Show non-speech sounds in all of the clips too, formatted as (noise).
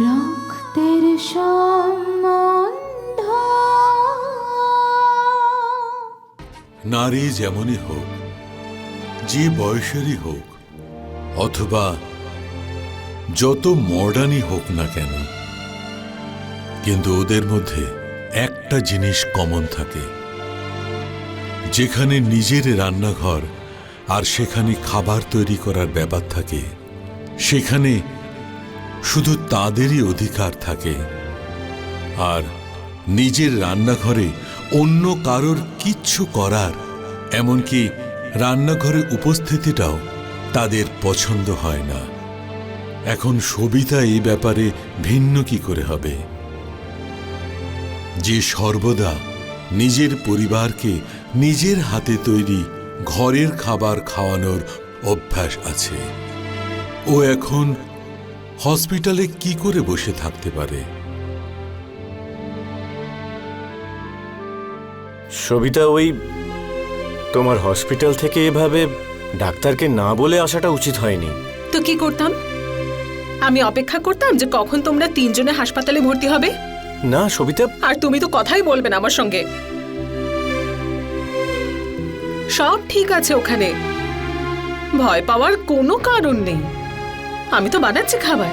রক্তের সম্বন্ধ। নারী যেমনই হোক, যে বয়সেরই হোক, অথবা যত মডার্নই হোক না কেন, কিন্তু ওদের মধ্যে একটা জিনিস কমন থাকে, যেখানে নিজের রান্নাঘর আর সেখানে খাবার তৈরি করার ব্যাপার থাকে, সেখানে শুধু তাদেরই অধিকার থাকে। আর নিজের রান্নাঘরে অন্য কারোর কিচ্ছু করার, এমনকি রান্নাঘরে উপস্থিতিটাও তাদের পছন্দ হয় না। এখন সবিতা এই ব্যাপারে ভিন্ন কি করে হবে? যে সর্বদা নিজের পরিবারকে নিজের হাতে তৈরি ঘরের খাবার খাওয়ানোর অভ্যাস আছে, ও এখন হসপিটালে কি করে বসে থাকতে পারে? সবিতা ওই তোমার হসপিটাল থেকে এভাবে ডাক্তারকে না বলে আসাটা উচিত হয়নি। তো কি করতাম? আমি অপেক্ষা করতাম যে কখন তোমরা তিনজনে হাসপাতালে ভর্তি হবে? না সবিতা। আর তুমি তো কথাই বলবে না আমার সঙ্গে। সব ঠিক আছে ওখানে। ভয় পাওয়ার কোনো কারণ নেই। আমি তো বানাচ্ছি খাবার।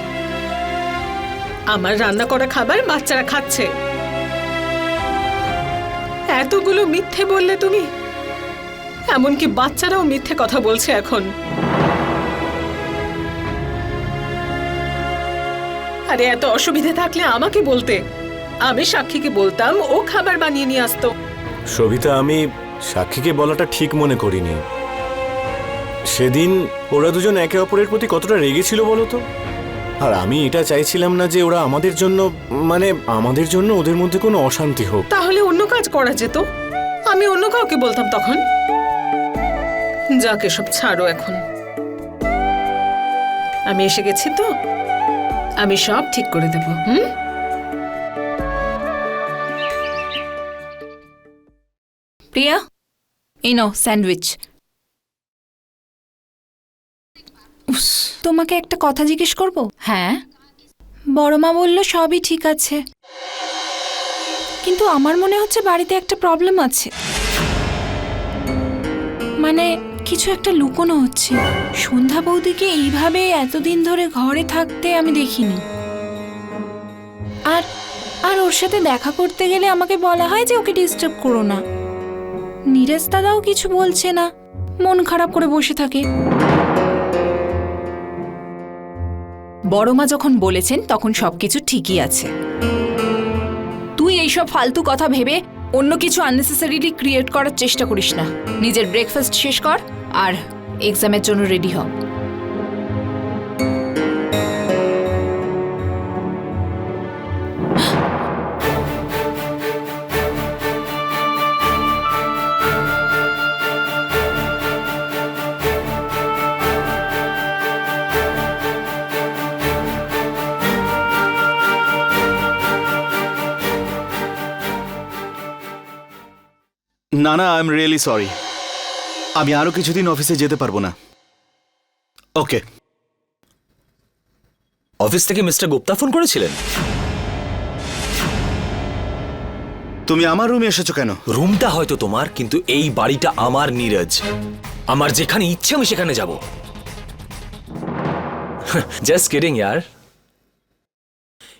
আমার রান্না করা খাবার বাচ্চারা খাচ্ছে। এতগুলো মিথ্যে বললে তুমি? এমনকি বাচ্চারাও মিথ্যে কথা বলছে এখন। আরে এত অসুবিধে থাকলে আমাকে বলতে। আমি সাক্ষীকে বলতাম, ও খাবার বানিয়ে নিয়ে আসতো। সবিতা আমি সাক্ষীকে বলাটা ঠিক মনে করিনি। সেদিন ওরা দুজন একে অপরের প্রতি কতটা রেগেছিল বলো তো? আর আমি এটা চাইছিলাম না যে ওরা আমাদের জন্য মানে আমাদের জন্য ওদের মধ্যে কোনো অশান্তি হোক। তাহলে অন্য কাজ করা যেত। আমি অন্য কাউকে বলতাম তখন। যাকে সব ছাড়ো এখন। আমি এসে গেছি তো। আমি সব ঠিক করে দেব হুম? প্রিয়া এই নাও স্যান্ডউইচ। তোমাকে একটা কথা জিজ্ঞেস করব? হ্যাঁ। বড় মা বলল সবই ঠিক আছে। কিন্তু আমার মনে হচ্ছে বাড়িতে একটা প্রবলেম আছে। মানে কিছু একটা লুকোনো হচ্ছে। সন্ধ্যা বৌদিকে এইভাবে এতদিন ধরে ঘরে থাকতে আমি দেখিনি। আর আর ওর সাথে দেখা করতে গেলে আমাকে বলা হয় যে ওকে ডিস্টার্ব করো না। নীরজ দাদাও কিছু বলছে না। মন খারাপ করে বসে থাকে। বড় মা যখন বলেছেন, তখন সবকিছু ঠিকই আছে। তুই এইসব ফালতু কথা ভেবে অন্য কিছু আননেসেসারিলি ক্রিয়েট করার চেষ্টা করিস না। নিজের ব্রেকফাস্ট শেষ কর আর এক্সামের জন্য রেডি হ। না না আই এম রিয়েলি সরি আমি আরও কিছুদিন অফিসে যেতে পারব না। ওকে। অফিস থেকে মিস্টার গুপ্তা ফোন করেছিলেন? তুমি আমার রুমে এসেছ কেন? রুমটা হয়তো তোমার কিন্তু এই বাড়িটা আমার নীরজ। আমার যেখানে ইচ্ছে আমি সেখানে যাব। জাস্ট কিডিং ইয়ার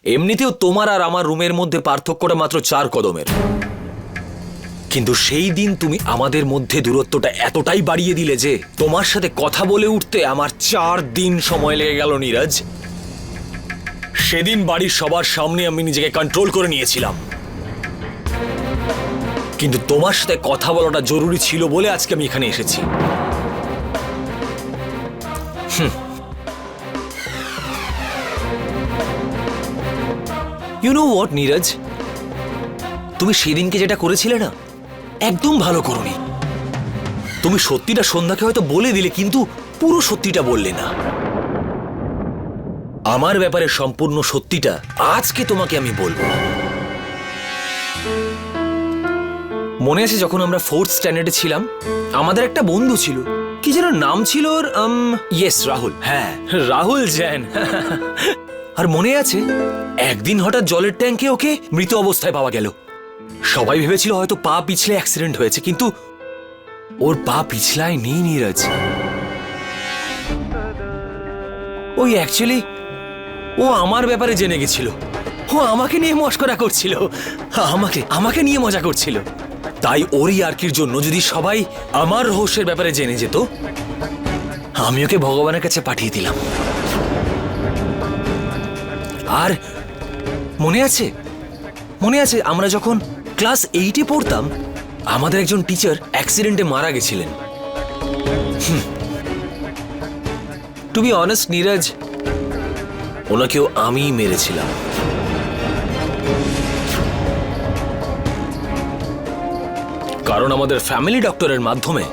এমনিতেও তোমার আর আমার রুমের মধ্যে পার্থক্যটা মাত্র চার কদমের। কিন্তু সেই দিন তুমি আমাদের মধ্যে দূরত্বটা এতটাই বাড়িয়ে দিলে যে তোমার সাথে কথা বলে উঠতে আমার চার দিন সময় লেগে গেল নীরজ। সেদিন বাড়ির সবার সামনে আমি নিজেকে কন্ট্রোল করে নিয়েছিলাম। কিন্তু তোমার সাথে কথা বলাটা জরুরি ছিল বলে আজকে আমি এখানে এসেছি। You know what Neeraj? তুমি সেদিনকে যেটা করেছিলে না একদম ভালো করনি। তুমি সত্যিটা সন্ধ্যাকে হয়তো বলে দিলে, কিন্তু পুরো সত্যিটা বললে না। আমার ব্যাপারে সম্পূর্ণ সত্যিটা আজকে তোমাকে আমি বলব। মনে আছে যখন আমরা ফোর্থ স্ট্যান্ডার্ডে ছিলাম, আমাদের একটা বন্ধু ছিল। কি যেন নাম ছিল ওর? ইয়েস রাহুল। হ্যাঁ রাহুল জ্যান আর মনে আছে, একদিন হঠাৎ জলের ট্যাঙ্কে ওকে মৃত অবস্থায় পাওয়া গেল। সবাই ভেবেছিল হয়তো পা পিছলে অ্যাক্সিডেন্ট হয়েছে, কিন্তু ওর পা পিছলায় নেই নীরজ। ওই অ্যাকচুয়ালি ও আমার ব্যাপারে জেনে গেছিল। ও আমাকে নিয়ে মস্করা করছিল। আমাকে আমাকে নিয়ে মজা করছিল। তাই ওরই আরকির জন্য যদি সবাই আমার রহস্যের ব্যাপারে জেনে যেত, আমি ওকে ভগবানের কাছে পাঠিয়ে দিলাম। আর মনে আছে? মনে আছে আমরা যখন ক্লাস এইটে পড়তাম, আমাদের একজন টিচার অ্যাক্সিডেন্টে মারা গেছিলেন। টু বি অনেস্ট নীরজ, ওনাকেও আমিই মেরেছিলাম। কারণ আমাদের ফ্যামিলি ডক্টরের মাধ্যমে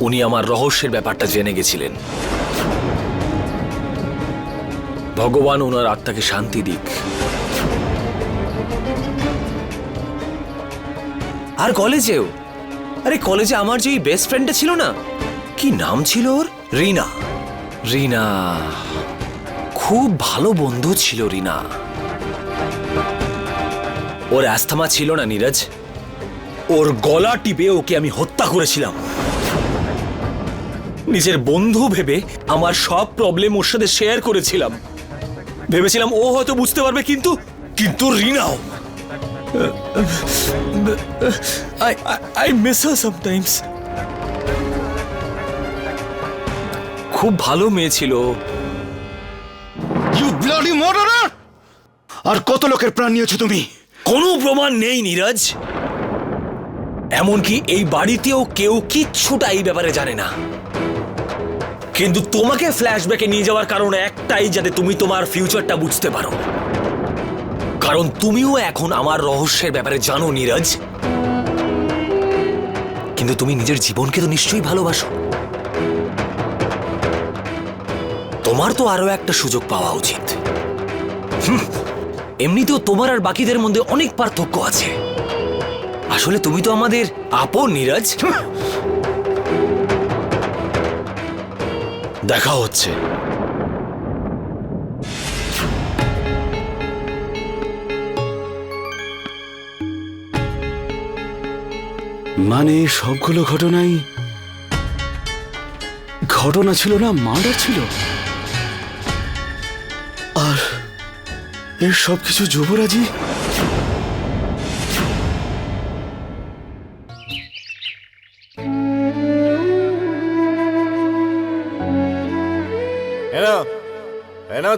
উনি আমার রহস্যের ব্যাপারটা জেনে গেছিলেন। ভগবান ওনার আত্মাকে শান্তি দিক। আর কলেজেও? আরে কলেজে আমার যে বেস্ট ফ্রেন্ডটা ছিল না, কি নাম ছিল ওর? রিনা। রিনা, খুব ভালো বন্ধু ছিল রিনা। ওর অ্যাস্থমা ছিল না নীরজ। ওর গলা টিপে ওকে আমি হত্যা করেছিলাম। নিজের বন্ধু ভেবে আমার সব প্রবলেম ওর সাথে শেয়ার করেছিলাম। ভেবেছিলাম ও হয়তো বুঝতে পারবে, কিন্তু কিন্তু রিনাও। আই মিস হার সামটাইমস খুব ভালো মেয়ে ছিল ইউ ব্লাডি মার্ডারার আর কত লোকের প্রাণ নিয়েছো তুমি? কোনো প্রমাণ নেই নীরজ। এমনকি এই বাড়িতেও কেউ কিচ্ছুটা এই ব্যাপারে জানে না। কিন্তু তোমাকে ফ্ল্যাশব্যাকে নিয়ে যাওয়ার কারণ একটাই যাতে তুমি তোমার ফিউচারটা বুঝতে পারো। কারণ তুমিও এখন আমার রহস্যের ব্যাপারে জানো, নীরজ। কিন্তু তুমি নিজের জীবনকে তো নিশ্চয়ই ভালোবাসো। তোমার তো আরও একটা সুযোগ পাওয়া উচিত। এমনিতেও তোমার আর বাকিদের মধ্যে অনেক পার্থক্য আছে। আসলে তুমি তো আমাদের আপন, নীরজ। দেখা হচ্ছে। মানে সবগুলো ঘটনাই ঘটনা ছিল না, মার্ডার ছিল। আর এর সবকিছু যুবরাজি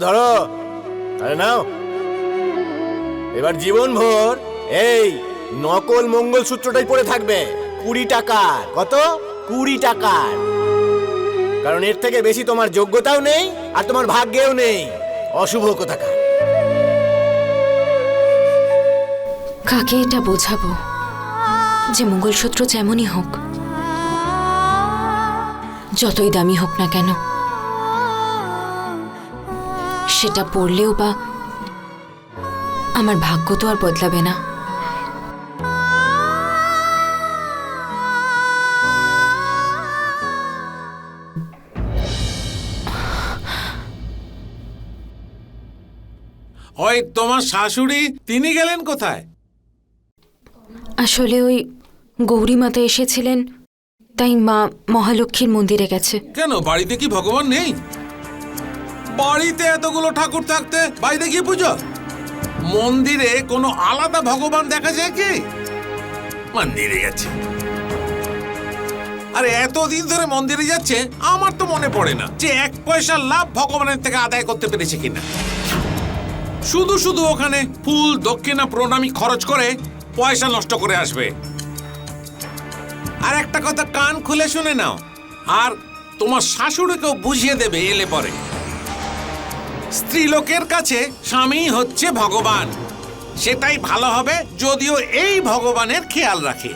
ধরো। নাও। এবার জীবন ভোর এই নকল মঙ্গলসূত্রটাই পরে থাকবে। কুড়ি টাকার। কত? কুড়ি টাকার। কারণ এর থেকে বেশি তোমার যোগ্যতাও নেই আর তোমার ভাগ্যেও নেই। অশুভ কোথাকার। কাকে এটা বোঝাবো? যে মঙ্গলসূত্র যেমনই হোক, যতই দামি হোক না কেন, সেটা পড়লেও বা আমার ভাগ্য তো আর বদলাবে না। ওই তোমার শাশুড়ি তিনি গেলেন কোথায়? আসলে ওই গৌরী মাতা এসেছিলেন তাই মা মহালক্ষ্মীর মন্দিরে গেছে। কেন বাড়িতে কি ভগবান নেই? বাড়িতে এতগুলো ঠাকুর থাকতে বাড়িতে কি পুজো? মন্দিরে কোনো আলাদা ভগবান দেখা যায় কি? মন্দিরে গেছে। আরে এতদিন ধরে মন্দিরে যাচ্ছে আমার তো মনে পড়ে না যে এক পয়সা লাভ ভগবানের থেকে আদায় করতে পেরেছে কিনা। শুধু শুধু ওখানে ফুল, দক্ষিণা, প্রণামী খরচ করে পয়সা নষ্ট করে আসবে। আর একটা কথা কান খুলে শুনে নাও, আর তোমার শাশুড়িকেও বুঝিয়ে দেবে এলে পরে। স্ত্রীলোকের কাছে স্বামী হচ্ছে ভগবান। সেটাই ভালো হবে যদিও এই ভগবানের খেয়াল রাখে।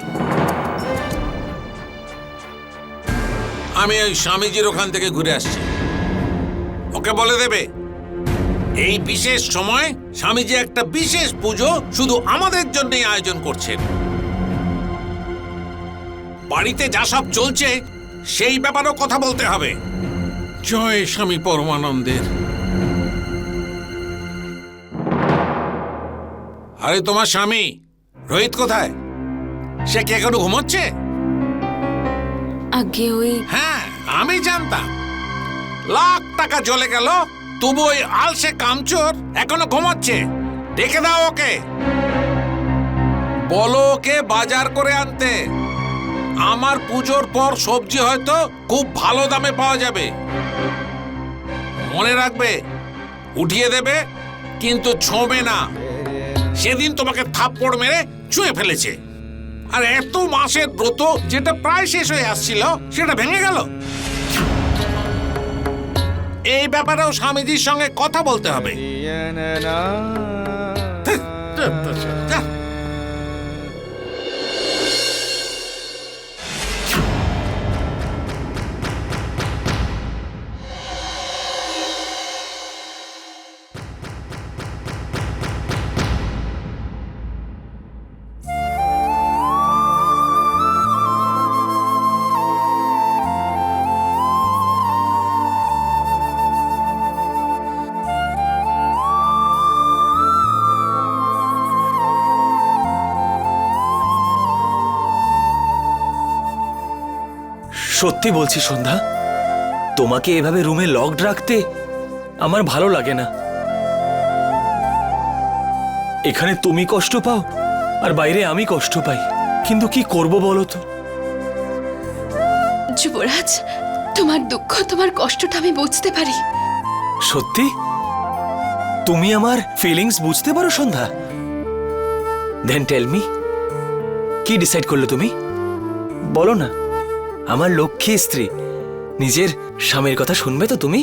আমি ওই স্বামীজির ওখান থেকে ঘুরে আসছি। ওকে বলে দেবে? এই বিশেষ সময় স্বামীজি একটা বিশেষ পুজো শুধু আমাদের জন্যই আয়োজন করছেন। বাড়িতে যা সব চলছে সেই ব্যাপারেও কথা বলতে হবে। জয় স্বামী পরমানন্দের। আরে তোমার স্বামী রোহিত কোথায়? সে কি এখনও ঘুমোচ্ছে? আগে ওই হ্যাঁ আমি জানতাম। লাখ টাকা চলে গেল তবু ওই আলসে কামচোর এখনও ঘুমাচ্ছে। ডেকে দাও ওকে। বলো ওকে বাজার করে আনতে। আমার পুজোর পর সবজি হয়তো খুব ভালো দামে পাওয়া যাবে। মনে রাখবে, উঠিয়ে দেবে, কিন্তু ছোঁবে না। সেদিন তোমাকে থাপ্পড় মেরে ছুঁয়ে ফেলেছে। আর এত মাসের ব্রত, যেটা প্রায় শেষ হয়ে আসছিল, সেটা ভেঙে গেল। এই ব্যাপারেও স্বামীজির সঙ্গে কথা বলতে হবে। সত্যি বলছি সন্ধ্যা তোমাকে এভাবে রুমে লকড রাখতে আমার ভালো লাগে না। এখানে তুমি কষ্ট পাও আর বাইরে আমি কষ্ট পাই। কিন্তু কি করব বলো তো? যুবরাজ তোমার দুঃখ তোমার কষ্টটা আমি বুঝতে পারি। সত্যি? তুমি আমার ফিলিংস বুঝতে পারো সন্ধ্যা? দেন টেল মি কি ডিসাইড করলে তুমি? বলো না। আমার লক্ষ্মী স্ত্রী। নিজের স্বামীর কথা শুনবে তো তুমি?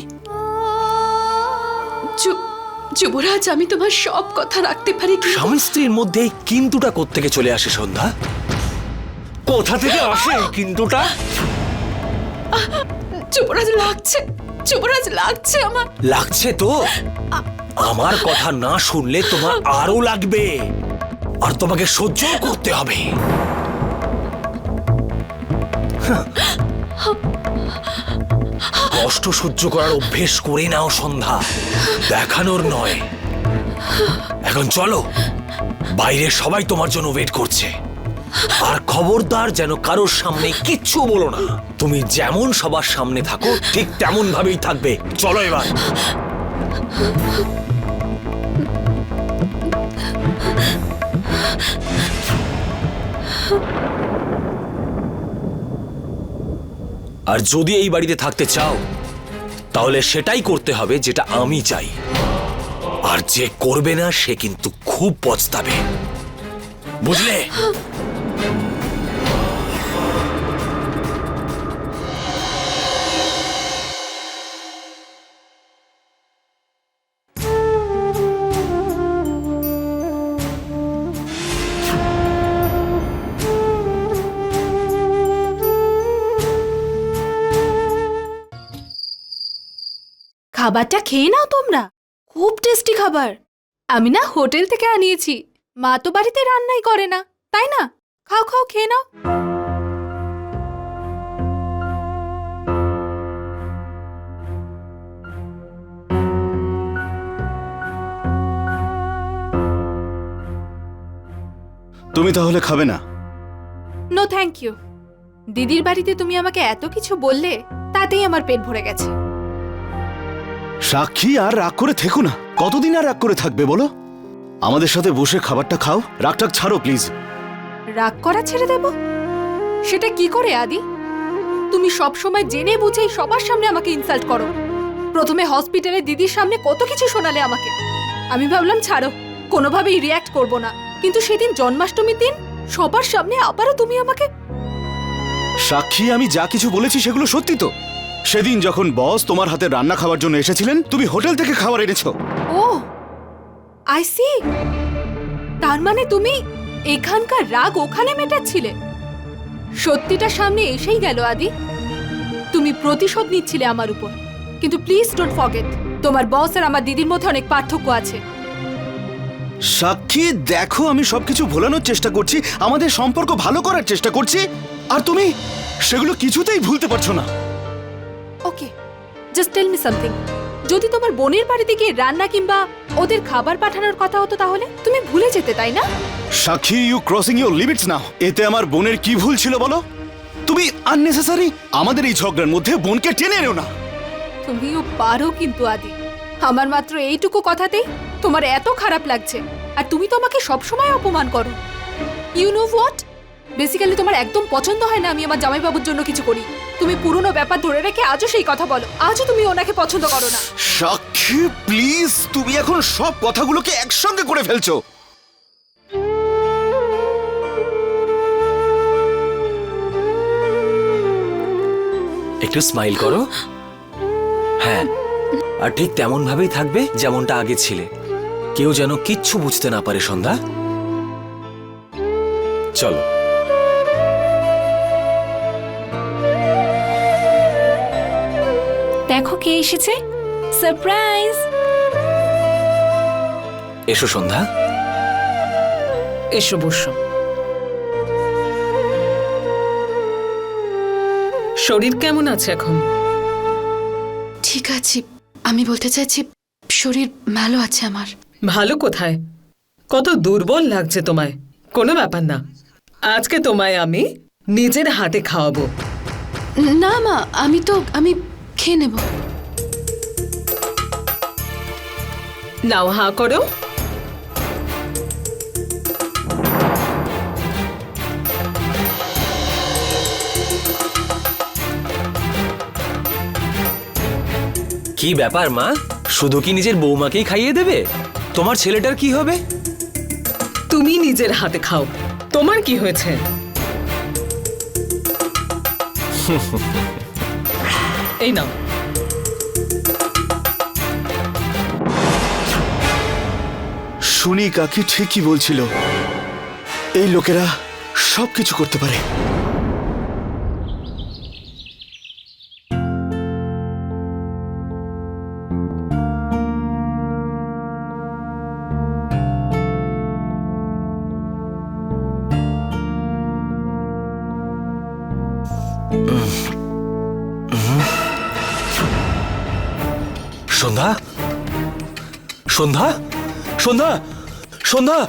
যুবরাজ আমি তোমার সব কথা রাখতে পারি স্বামী স্ত্রীর মধ্যে এই কিন্তুটা কোত্থেকে চলে আসে সন্ধ্যা? কোথা থেকে আসে কিন্তুটা? যুবরাজ লাগছে। যুবরাজ লাগছে আমার। লাগছে তো? আমার কথা না শুনলে তোমার আরও লাগবে। আর তোমাকে সহ্য করতে হবে। কষ্ট সহ্য করার অভ্যেস করে নাও, সন্ধ্যা। দেখানোর নয়। এখন চলো। বাইরে সবাই তোমার জন্য ওয়েট করছে। আর খবরদার যেন কারোর সামনে কিচ্ছু বলো না। তুমি যেমন সবার সামনে থাকো, ঠিক তেমন ভাবেই থাকবে। চলো এবার। আর যদি এই বাড়িতে থাকতে চাও, তাহলে সেটাই করতে হবে যেটা আমি চাই। আর যে করবে না, সে কিন্তু খুব পছতাবে বুঝলে? (gasps) খাবারটা খেয়ে নাও তোমরা। খুব টেস্টি খাবার। আমি না হোটেল থেকে আনিয়েছি। মা তো বাড়িতে রান্নাই করে না তাই না? খাও খাও খেয়ে নাও। তুমি তাহলে খাবে না? নো থ্যাংক ইউ দিদির বাড়িতে তুমি আমাকে এত কিছু বললে তাতেই আমার পেট ভরে গেছে। সাক্ষী আর রাগ করে থেকো না। কতদিন আর রাগ করে থাকবে বলো? আমাদের সাথে বসে খাবারটা খাও। রাগটাক ছাড়ো প্লিজ। রাগ করা ছেড়ে দেব? সেটা কি করে আদি? তুমি সব সময় জেনে বুঝেই সবার সামনে আমাকে ইনসাল্ট করো। প্রথমে হসপিটালে দিদির সামনে কত কিছু শোনালে আমাকে। আমি ভাবলাম ছাড়ো কোনোভাবেই রিয়াক্ট করব না। কিন্তু সেদিন জন্মাষ্টমীর দিন সবার সামনে আবারও তুমি আমাকে সাক্ষী আমি যা কিছু বলেছি সেগুলো সত্যি তো? সেদিন যখন বস তোমার হাতে রান্না খাওয়ার জন্য এসেছিলেন তুমি হোটেল থেকে খাবার এনেছো। ও আই সি তার মানে তুমি এখানকার রাগ ওখানে মেটাচ্ছিলে। সত্যিটা সামনে এসেই গেল আদি। তুমি প্রতিশোধ নিচ্ছিলে আমার উপর। কিন্তু প্লিজ ডোন্ট ফরগেট তোমার বস আর আমার দিদির মধ্যে অনেক পার্থক্য আছে। সাক্ষী দেখো আমি সবকিছু ভোলানোর চেষ্টা করছি আমাদের সম্পর্ক ভালো করার চেষ্টা করছি আর তুমি সেগুলো কিছুতেই ভুলতে পারছ না। জাস্ট টেল মি সামথিং যদি তোমার বোনের বাড়িতে গিয়ে রান্না কিংবা ওদের খাবার পাঠানোর কথা হতো তাহলে? তুমি ভুলে যেতে তাই না? Sakshi you crossing your limits now এতে আমার বোনের কি ভুল ছিল বলো? তুমি আননেসেসারি আমাদের এই ঝগড়ার মধ্যে বোনকে টেনে এনো না। তুমিও পারো কিন্তু আদি। আমার মাত্র এইটুকু কথাতেই তোমার এত খারাপ লাগছে। আর তুমি তো আমাকে সবসময় অপমান করো। ইউ নো হোয়াট বেসিক্যালি তোমার একদম পছন্দ হয় না আমি আমার জামাইবাবুর জন্য কিছু করি। তুমি পুরনো ব্যাপার ধরে রেখে আজও সেই কথা বলো। আজও তুমি ওনাকে পছন্দ করো না। সাক্ষী প্লিজ তুমি এখন সব কথাগুলোকে একসঙ্গে করে ফেলছো। একটু স্মাইল করো। হ্যাঁ আর ঠিক তেমন ভাবেই থাকবে যেমনটা আগে ছিলে। কেউ যেন কিচ্ছু বুঝতে না পারে সন্ধ্যা। চলো। কে এসেছে? সারপ্রাইজ এসো সন্ধ্যা। এসো বসো। শরীর কেমন আছে এখন? ঠিক আছে। আমি বলতে চাইছি শরীর ভালো আছে আমার। ভালো কোথায়? কত দুর্বল লাগছে তোমায়। কোনো ব্যাপার না। আজকে তোমায় আমি নিজের হাতে খাওয়াবো। না মা আমি তো আমি খেয়ে নেব। নাও হা করো। কি ব্যাপার মা? শুধু কি নিজের বৌমাকেই খাইয়ে দেবে? তোমার ছেলেটার কি হবে? তুমি নিজের হাতে খাও। তোমার কি হয়েছে? (laughs) এই নাও। শুনি কাকি ঠিকই বলছিল। এই লোকেরা সবকিছু করতে পারে। সন্ধ্যা? সন্ধ্যা? সন্ধ্যা? সন্ধ্যা?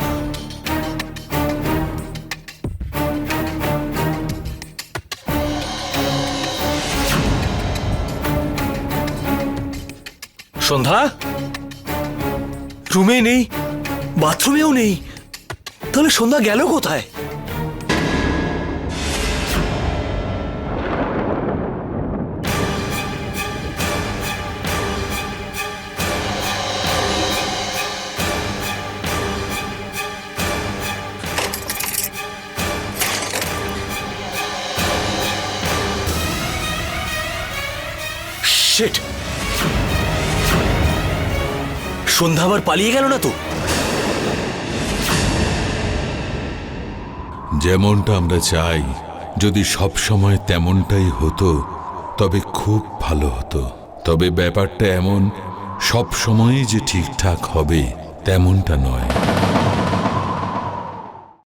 সন্ধ্যা? রুমে নেই বাথরুমেও নেই। তাহলে সন্ধ্যা গেল কোথায়? শিট সন্ধ্যা আবার পালিয়ে গেল না তো? যেমনটা আমরা চাই, যদি সব সময় তেমনটাই হতো, তবে খুব ভালো হতো। তবে ব্যাপারটা এমন, সব সময়ই যে ঠিকঠাক হবে, তেমনটা নয়।